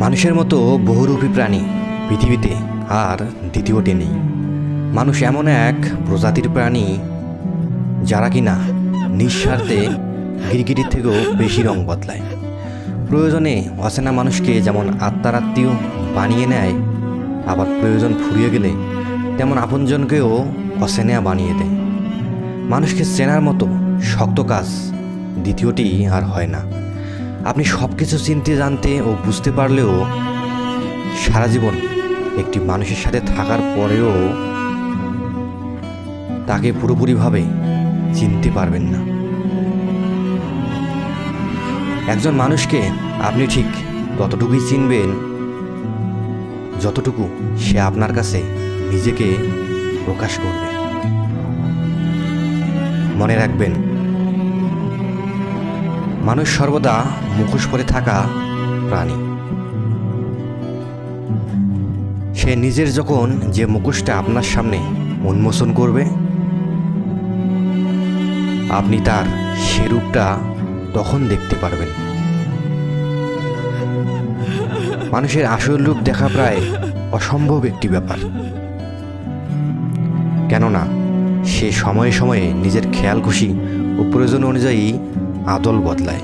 মানুষের মতো বহুরূপী প্রাণী পৃথিবীতে আর দ্বিতীয়টি নেই। মানুষ এমন এক প্রজাতির প্রাণী যারা কিনা নিঃস্বার্থে গিরগিটির থেকেও বেশি রং বদলায়। প্রয়োজনে অচেনা মানুষকে যেমন আত্মার আত্মীয় বানিয়ে নেয়, আবার প্রয়োজন ফুরিয়ে গেলে তেমন আপনজনকেও অচেনা বানিয়ে দেয়। মানুষকে চেনার মতো শক্ত কাজ দ্বিতীয়টি আর হয় না। আপনি সব কিছু চিনতে, জানতে ও বুঝতে পারলেও সারা জীবন একটি মানুষের সাথে থাকার পরেও তাকে পুরোপুরিভাবে চিনতে পারবেন না। একজন মানুষকে আপনি ঠিক ততটুকুই চিনবেন যতটুকু সে আপনার কাছে নিজেকে প্রকাশ করবে। মনে রাখবেন মানুষ সর্বদা মুখোশ পরে থাকা প্রাণী। সে নিজের যখন যে মুখোশটা আপনার সামনে উন্মোচন করবে, আপনি তার সে রূপটা তখন দেখতে পারবেন। মানুষের আসল রূপ দেখা প্রায় অসম্ভব একটি ব্যাপার। কেননা সে সময়ে সময়ে নিজের খেয়াল খুশি ও প্রয়োজন অনুযায়ী আদল বদলায়।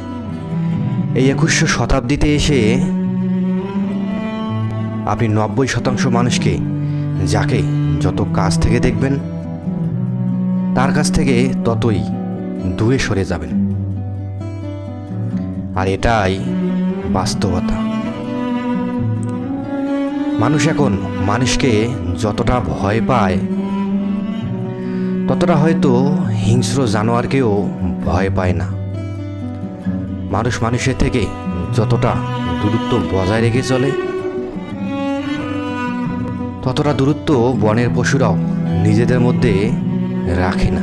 এই একুশশো শতাব্দীতে এসে আপনি নব্বই শতাংশ মানুষকে, যাকে যত কাছ থেকে দেখবেন, তার কাছ থেকে ততই দূরে সরে যাবেন। আর এটাই বাস্তবতা। মানুষ এখন মানুষকে যতটা ভয় পায়, ততটা হয়তো হিংস্র জানোয়ারকেও ভয় পায় না। মানুষ মানুষের থেকে যতটা দূরত্ব বজায় রেখে চলে, ততটা দূরত্ব বনের পশুরাও নিজেদের মধ্যে রাখে না।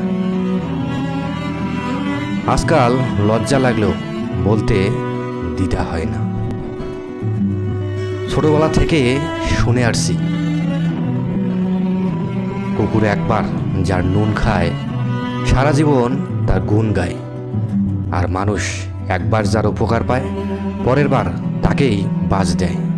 আজকাল লজ্জা লাগলেও বলতে দ্বিধা হয় না। ছোটবেলা থেকে শুনে আসছি, কুকুর একবার যার নুন খায়, সারা জীবন তার গুণ গায়, আর মানুষ একবার যার উপকার পায় পরের বার তাকেই বাজ দেয়।